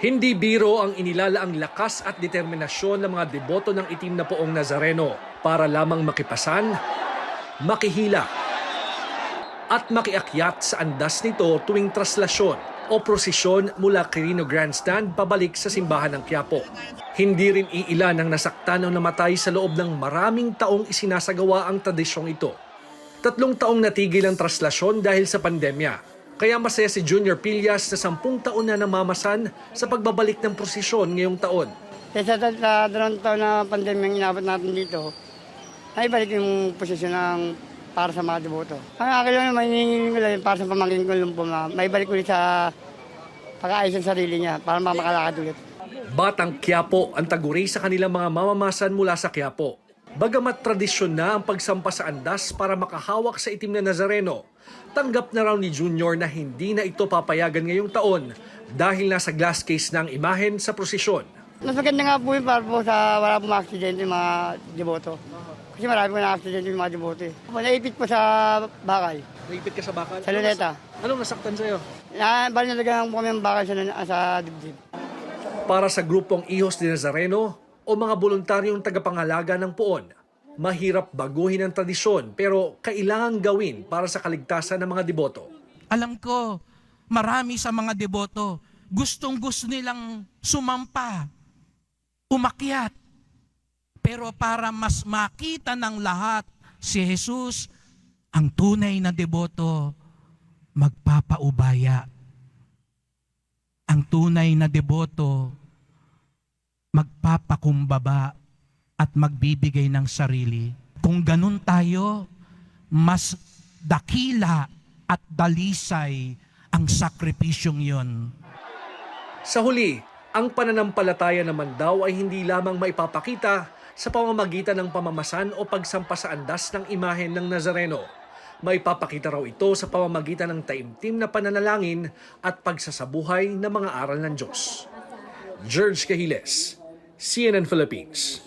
Hindi biro ang inilalaang lakas at determinasyon ng mga deboto ng itim na poong Nazareno para lamang makipasan, makihila, at makiakyat sa andas nito tuwing traslasyon o prosesyon mula Quirino Grandstand pabalik sa simbahan ng Quiapo. Hindi rin iilan ang nasaktan o namatay sa loob ng maraming taong isinasagawa ang tradisyong ito. Tatlong taong natigil ang traslasyon dahil sa pandemya. Kaya masaya si Junior Pillas na sampung taon na namamasan sa pagbabalik ng prosesyon ngayong taon. Sa, sa dalawang taon na pandemya inabot natin dito, ay balik yung posisyon ng para sa mga deboto. Ang akin lang naman, hinihingin ko lang para sa pamangkin ko lumpo na may balik ulit sa pag-aayos ng sarili niya para makakalakad ulit. Batang Quiapo ang taguri sa kanilang mga mamamasan mula sa Quiapo. Bagamat tradisyon na ang pagsampa sa andas para makahawak sa itim na Nazareno, tanggap na raw ni Junior na hindi na ito papayagan ngayong taon dahil nasa glass case na ang imahen sa prosesyon. Mas maganda nga po yun para po sa wala pong aksidente yung mga deboto. Kasi marami na aksidente yung mga deboto eh. Naipit po sa bakal, Naipit ka sa bakal? sa luneta. Anong nasaktan sa'yo? Na, bali nalagyan po kami ng bakal sa, sa dibdib. Para sa grupong Ihos de Nazareno o mga voluntaryong tagapangalaga ng puon, mahirap baguhin ang tradisyon pero kailangang gawin para sa kaligtasan ng mga deboto. Alam ko, marami sa mga deboto, gustong gusto nilang sumampa, umakyat. Pero para mas makita ng lahat si Jesus, ang tunay na deboto, magpapaubaya. Ang tunay na deboto, magpapakumbaba at magbibigay ng sarili. Kung ganun tayo, mas dakila at dalisay ang sakripisyong yon. Sa huli, ang pananampalataya naman daw ay hindi lamang maipapakita sa pamamagitan ng pamamasan o pagsampa sa andas ng imahen ng Nazareno. Maipapakita raw ito sa pamamagitan ng taimtim na pananalangin at pagsasabuhay ng mga aral ng Diyos. George Cahiles, CNN Philippines.